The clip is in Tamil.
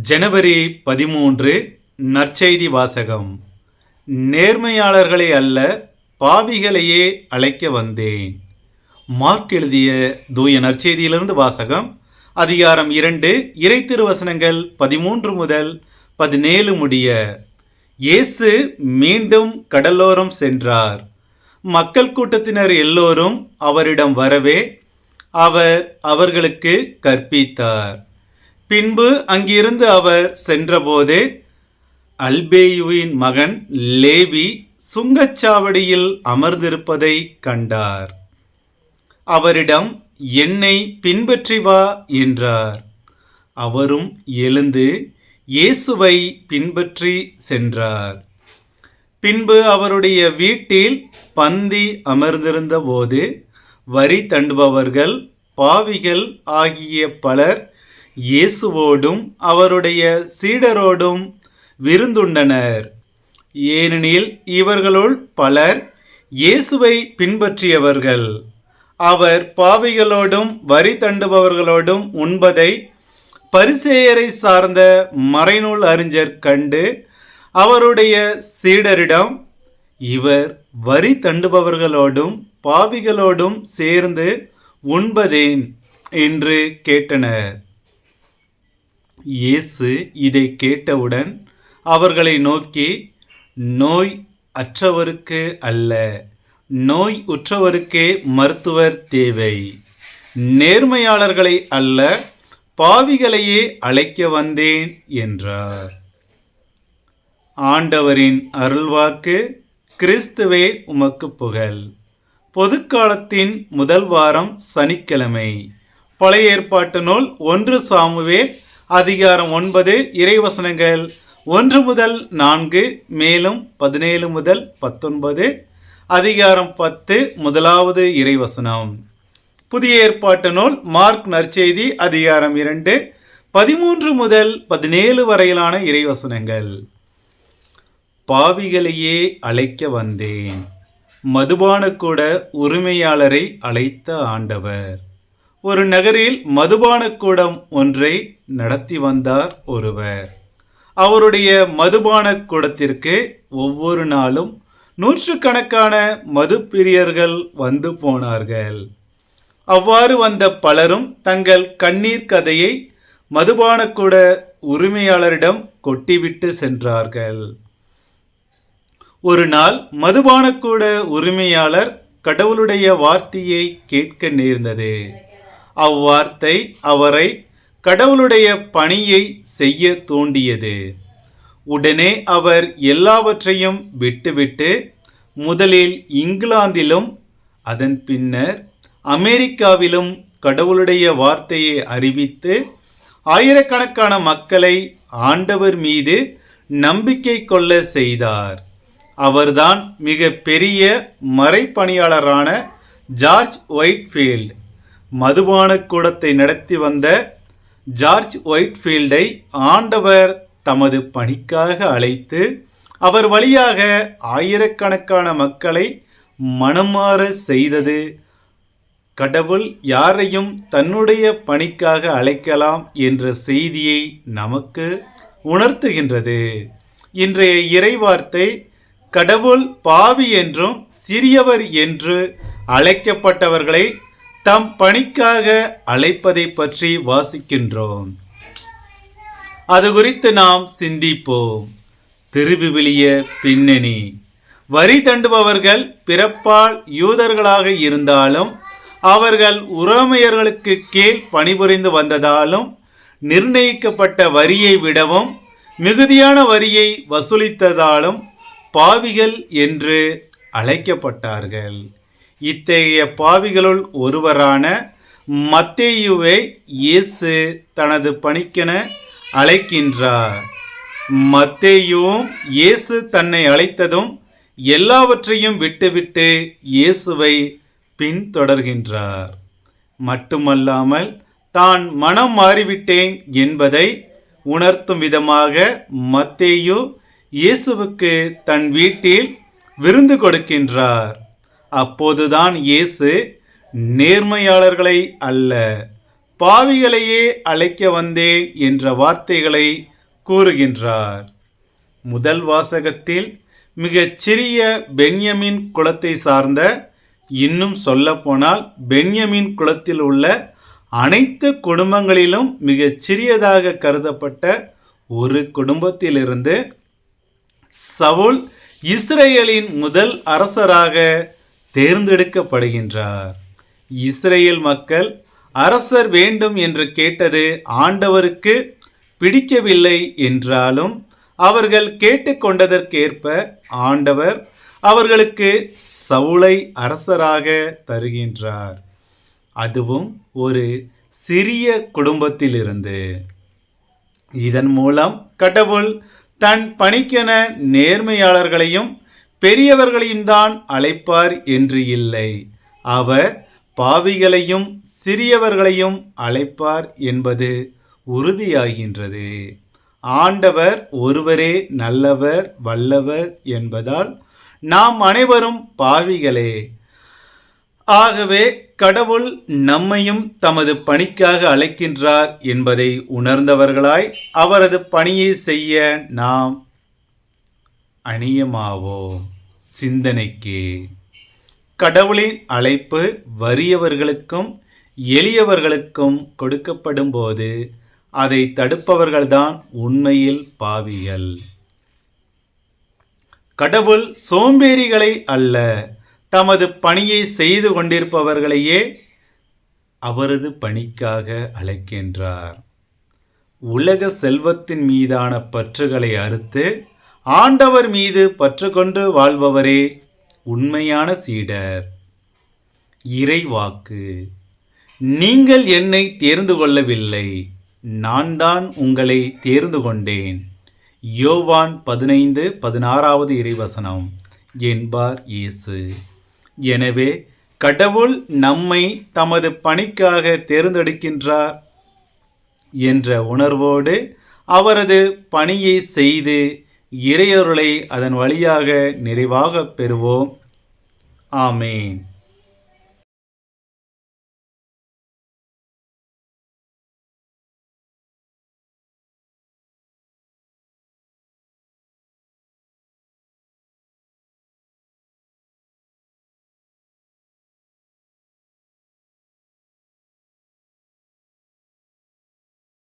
ஜனவரி பதிமூன்று நற்செய்தி வாசகம். நேர்மையாளர்களை அல்ல பாவிகளையே அழைக்க வந்தேன். மார்க் எழுதிய தூய நற்செய்தியிலிருந்து வாசகம் அதிகாரம் இரண்டு இறை திருவசனங்கள் பதிமூன்று முதல் பதினேழு முடிய. இயேசு மீண்டும் கடலோரம் சென்றார். மக்கள் கூட்டத்தினர் எல்லோரும் அவரிடம் வரவே அவர் அவர்களுக்கு கற்பித்தார். பின்பு அங்கிருந்து அவர் சென்றபோது அல்பேயுவின் மகன் லேவி சுங்கச்சாவடியில் அமர்ந்திருப்பதை கண்டார். அவரிடம் என்னை பின்பற்றி வா என்றார். அவரும் எழுந்து இயேசுவை பின்பற்றி சென்றார். பின்பு அவருடைய வீட்டில் பந்தி அமர்ந்திருந்தபோது வரி தண்டுபவர்கள் பாவிகள் ஆகிய பலர் இயேசுவோடும் அவருடைய சீடரோடும் விருந்துண்டனர். ஏனெனில் இவர்களுள் பலர் இயேசுவை பின்பற்றியவர்கள். அவர் பாவிகளோடும் வரி தண்டுபவர்களோடும் உண்பதை பரிசேயரை சார்ந்த மறைநூல் அறிஞர் கண்டு அவருடைய சீடரிடம் இவர் வரி தண்டுபவர்களோடும் பாவிகளோடும் சேர்ந்து உண்பதேன் என்று கேட்டனர். இயேசு இதை கேட்டவுடன் அவர்களை நோக்கி நோய் அற்றவருக்கு அல்ல நோய் உற்றவருக்கே மருத்துவர் தேவை. நேர்மையாளர்களை அல்ல பாவிகளையே அழைக்க வந்தேன் என்றார். ஆண்டவரின் அருள்வாக்கு கிறிஸ்துவே உமக்கு புகழ். பொதுக்காலத்தின் முதல் வாரம் சனிக்கிழமை. பழைய ஏற்பாட்டு நூல் ஒன்று சாமுவேல் அதிகாரம் ஒன்பது இறைவசனங்கள் ஒன்று முதல் நான்கு மேலும் பதினேழு முதல் பத்தொன்பது அதிகாரம் பத்து முதலாவது இறைவசனம். புதிய ஏற்பாட்டு நூல் மார்க் நற்செய்தி அதிகாரம் இரண்டு பதிமூன்று முதல் பதினேழு வரையிலான இறைவசனங்கள். பாவிகளையே அழைக்க வந்தேன். மதுபானக்கூட உரிமையாளரை அழைத்த ஆண்டவர். ஒரு நகரில் மதுபானக்கூடம் ஒன்றை நடத்தி வந்தார் ஒருவர். அவருடைய மதுபான கூடத்திற்கு ஒவ்வொரு நாளும் நூற்றுக்கணக்கான மது பிரியர்கள் வந்து போனார்கள். அவ்வாறு வந்த பலரும் தங்கள் கண்ணீர் கதையை மதுபானக்கூட உரிமையாளரிடம் கொட்டிவிட்டு சென்றார்கள். ஒரு நாள் மதுபானக்கூட உரிமையாளர் கடவுளுடைய வார்த்தையை கேட்க நேர்ந்தது. அவ்வார்த்தை அவரை கடவுளுடைய பணியை செய்ய தூண்டியது. உடனே அவர் எல்லாவற்றையும் விட்டுவிட்டு முதலில் இங்கிலாந்திலும் அதன் பின்னர் அமெரிக்காவிலும் கடவுளுடைய வார்த்தையை அறிவித்து ஆயிரக்கணக்கான மக்களை ஆண்டவர் மீது நம்பிக்கை கொள்ள செய்தார். அவர்தான் மிக பெரிய மறைப்பணியாளரான ஜார்ஜ் ஒயிட்ஃபீல்ட். மதுபான கூடத்தை நடத்தி வந்த ஜார்ஜ் ஒயிட்ஃபீல்டை ஆண்டவர் தமது பணிக்காக அழைத்து அவர் வழியாக ஆயிரக்கணக்கான மக்களை மனமாற செய்தது. கடவுள் யாரையும் தன்னுடைய பணிக்காக அழைக்கலாம் என்ற செய்தியை நமக்கு உணர்த்துகின்றது. இன்றைய இறைவார்த்தை கடவுள் பாவி என்றும் சிறியவர் என்று அழைக்கப்பட்டவர்களை தம் பணிக்காக அழைப்பதை பற்றி வாசிக்கின்றோம். அது குறித்து நாம் சிந்திப்போம். திருவிவிலிய பின்னணி. வரி தண்டுபவர்கள் பிறப்பால் யூதர்களாக இருந்தாலும் அவர்கள் உறமையர்களுக்கு கீழ் பணிபுரிந்து வந்ததாலும் நிர்ணயிக்கப்பட்ட வரியை விடவும் மிகுதியான வரியை வசூலித்ததாலும் பாவிகள் என்று அழைக்கப்பட்டார்கள். இத்தகைய பாவிகளுள் ஒருவரான மத்தேயுவை இயேசு தனது பணிக்கென அழைக்கின்றார். மத்தேயுவும் இயேசு தன்னை அழைத்ததும் எல்லாவற்றையும் விட்டுவிட்டு இயேசுவை பின்தொடர்கின்றார். மட்டுமல்லாமல் தான் மனம் மாறிவிட்டேன் என்பதை உணர்த்தும் விதமாக மத்தேயு இயேசுவுக்கு தன் வீட்டில் விருந்து கொடுக்கின்றார். அப்போதுதான் இயேசு நேர்மையாளர்களை அல்ல பாவிகளையே அழைக்க வந்தேன் என்ற வார்த்தைகளை கூறுகின்றார். முதல் வாசகத்தில் மிகச் சிறிய பென்யமின் குலத்தை சார்ந்த இன்னும் சொல்லப்போனால் பென்யமின் குலத்தில் உள்ள அனைத்து குடும்பங்களிலும் மிகச் சிறியதாக கருதப்பட்ட ஒரு குடும்பத்திலிருந்து சவுல் இஸ்ரேலின் முதல் அரசராக தேர்ந்தெடுக்கப்படுகின்றார். இஸ்ரேல் மக்கள் அரசர் வேண்டும் என்று கேட்டது ஆண்டவருக்கு பிடிக்கவில்லை என்றாலும் அவர்கள் கேட்டுக்கொண்டதற்கேற்ப ஆண்டவர் அவர்களுக்கு சவுளை அரசராக தருகின்றார் அதுவும் ஒரு சிறிய குடும்பத்திலிருந்து. இதன் மூலம் கடவுள் தன் பணிக்கென நேர்மையாளர்களையும் பெரியவர்களையும் தான் அழைப்பார் என்று இல்லை. அவர் பாவிகளையும் சிறியவர்களையும் அழைப்பார் என்பது உறுதியாகின்றது. ஆண்டவர் ஒருவரே நல்லவர் வல்லவர் என்பதால் நாம் அனைவரும் பாவிகளே. ஆகவே கடவுள் நம்மையும் தமது பணிக்காக அழைக்கின்றார் என்பதை உணர்ந்தவர்களாய் அவரது பணியை செய்ய நாம் அணியமாவோ? சிந்தனைக்கு. கடவுளின் அழைப்பு வறியவர்களுக்கும் எளியவர்களுக்கும் கொடுக்கப்படும் போது அதை தடுப்பவர்கள்தான் உண்மையில் பாவிகள். கடவுள் சோம்பேறிகளை அல்ல தமது பணியை செய்து கொண்டிருப்பவர்களையே அவரது பணிக்காக அழைக்கின்றார். உலக செல்வத்தின் மீதான பற்றுகளை அறுத்து ஆண்டவர் மீது பற்று கொண்டு வாழ்பவரே உண்மையான சீடர். இறைவாக்கு. நீங்கள் என்னை தேர்ந்து கொள்ளவில்லை நான் தான் உங்களை தேர்ந்து கொண்டேன். யோவான் பதினைந்து பதினாறாவது இறைவசனம். என்பார் இயேசு. எனவே கடவுள் நம்மை தமது பணிக்காக தேர்ந்தெடுக்கின்றார் என்ற உணர்வோடு அவரது பணியை செய்து இறையொருளை அதன் வழியாக நிறைவாக பெறுவோம். ஆமேன்.